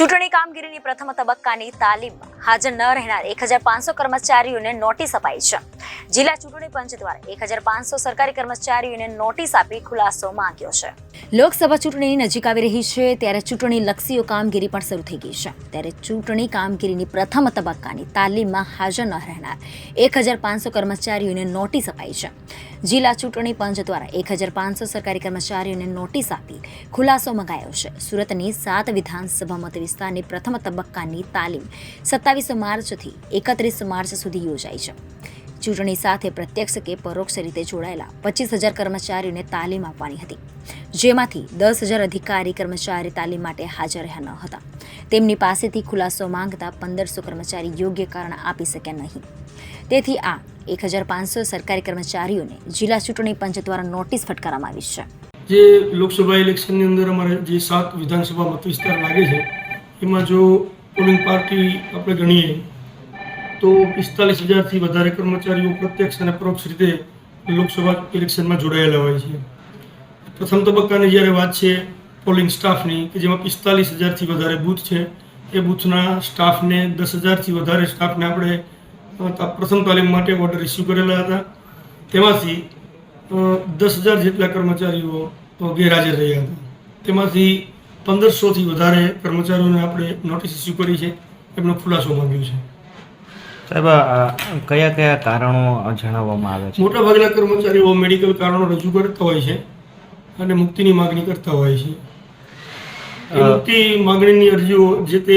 ચૂંટણી કામગીરીની પ્રથમ તબક્કાની તાલીમમાં હાજર ન રહેનાર એક હજાર પાંચસો કર્મચારીઓને નોટિસ અપાઈ છે. જિલ્લા ચૂંટણી પંચ દ્વારા એક હજાર પાંચસો સરકારી કર્મચારીઓને નોટિસ આપી ખુલાસો માંગ્યો છે. લોકસભા ચૂંટણી નજીક આવી રહી છે, ત્યારે ચૂંટણી લક્ષીઓ કામગીરી પણ શરૂ થઈ ગઈ છે. ત્યારે ચૂંટણી કામગીરીની પ્રથમ તબક્કાની તાલીમમાં હાજર ન રહેનાર એક હજાર પાંચસો કર્મચારીઓને નોટિસ અપાઈ છે. જિલ્લા ચૂંટણી પંચ દ્વારા એક હજાર પાંચસો સરકારી કર્મચારીઓને નોટિસ આપી ખુલાસો મંગાયો છે. સુરતની સાત વિધાનસભા મત વિસ્તારની પ્રથમ તબક્કાની તાલીમ સત્તાવીસ માર્ચથી એકત્રીસ માર્ચ સુધી યોજાઈ છે. ચૂંટણી સાથે પ્રત્યક્ષ કે પરોક્ષ રીતે જોડાયેલા પચીસ હજાર કર્મચારીઓને તાલીમ આપવાની હતી, જેમાંથી દસ હજાર અધિકારી કર્મચારી તાલીમ માટે હાજર રહ્યા ન હતા. તેમની પાસેથી ખુલાસો માંગતા પંદરસો કર્મચારી યોગ્ય કારણ આપી શક્યા નહીં. તેથી આ એક હજાર પાંચસો સરકારી કર્મચારીઓને જિલ્લા ચૂંટણી પંચ દ્વારા નોટિસ ફટકારવામાં આવી છે. જે લોકસભા ઇલેક્શનની અંદર અમારે જે સાત વિધાનસભા મત વિસ્તાર લાગે છે, એમાં જો પોલિંગ પાર્ટી આપણે ગણીએ, તો પિસ્તાલીસ હજારથી વધારે કર્મચારીઓ પ્રત્યક્ષ અને પરોક્ષ રીતે લોકસભા ઇલેક્શનમાં જોડાયેલા હોય છે. પ્રથમ તબક્કાની જ્યારે વાત છે પોલિંગ સ્ટાફની, કે જેમાં પિસ્તાલીસ હજારથી વધારે બૂથ છે, એ બૂથના સ્ટાફને દસ હજારથી વધારે સ્ટાફને આપણે પ્રથમ તાલીમ માટે ઓર્ડર ઇસ્યુ કરેલા હતા. તેમાંથી દસ હજાર જેટલા કર્મચારીઓ ગેરહાજર રહ્યા હતા. તેમાંથી પંદરસોથી વધારે કર્મચારીઓને આપણે નોટિસ ઇસ્યુ કરી છે. એમનો ખુલાસો માંગ્યો છે. સાહેબ કયા કયા કારણો જણાવવામાં આવે છે? મોટાભાગના કર્મચારીઓ મેડિકલ કારણો રજૂ કરતા હોય છે અને મુક્તિની માગણી કરતા હોય છે. એ મુક્તિ માગણીની અરજીઓ જે તે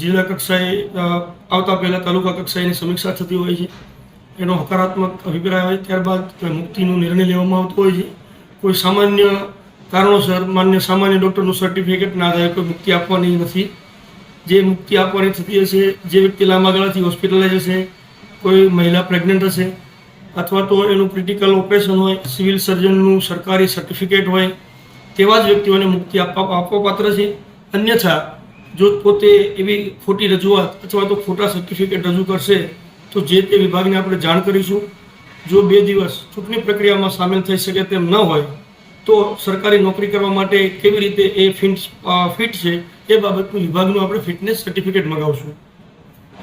જિલ્લા કક્ષાએ આવતા પહેલા તાલુકા કક્ષાએની સમીક્ષા થતી હોય છે. એનો હકારાત્મક અભિપ્રાય હોય ત્યારબાદ મુક્તિનો નિર્ણય લેવામાં આવતો હોય છે. કોઈ સામાન્ય કારણોસર, માન્ય સામાન્ય ડૉક્ટરનું સર્ટિફિકેટના આધારે કોઈ મુક્તિ આપવાની નથી. જે મુક્તિ આપવાની થતી હશે, જે વ્યક્તિ લાંબા ગાળાથી હોસ્પિટલાઇઝ હશે, કોઈ મહિલા પ્રેગ્નન્ટ હશે, અથવા તો એનું ક્રિટિકલ ઓપરેશન હોય, સિવિલ સર્જનનું સરકારી સર્ટિફિકેટ હોય તેવા જ વ્યક્તિઓને મુક્તિ આપવા આપવાપાત્ર છે. અન્યથા જો પોતે એવી ખોટી રજૂઆત અથવા તો ખોટા સર્ટિફિકેટ રજૂ કરશે, તો જે તે વિભાગને આપણે જાણ કરીશું. જો બે દિવસ ચૂંટણી પ્રક્રિયામાં સામેલ થઈ શકે તેમ ન હોય, તો સરકારી નોકરી કરવા માટે કેવી રીતે એ ફિટ ફિટ છે એ બાબતનું વિભાગનું આપણે ફિટનેસ સર્ટિફિકેટ મગાવશું.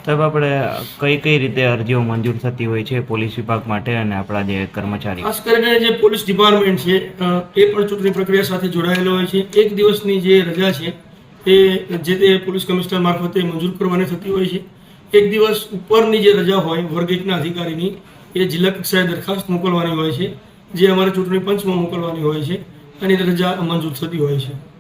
સાહેબ, આપણે કઈ કઈ રીતે અરજીઓ મંજૂર થતી હોય છે પોલીસ વિભાગ માટે અને આપણા જે કર્મચારી ખાસ કરીને જે પોલીસ ડિપાર્ટમેન્ટ છે એ પણ ચૂંટણી પ્રક્રિયા સાથે જોડાયેલો હોય છે. એક દિવસની જે રજા છે, એ જે તે પોલીસ કમિશનર મારફતે મંજૂર કરવાની થતી હોય છે. એક દિવસ ઉપરની જે રજા હોય વર્ગ એકના અધિકારીની, એ જિલ્લા કક્ષાએ દરખાસ્ત મોકલવાની હોય છે, જે અમારે ચૂંટણી પંચમાં મોકલવાની હોય છે. અને રજા મંજૂર થતી હોય છે.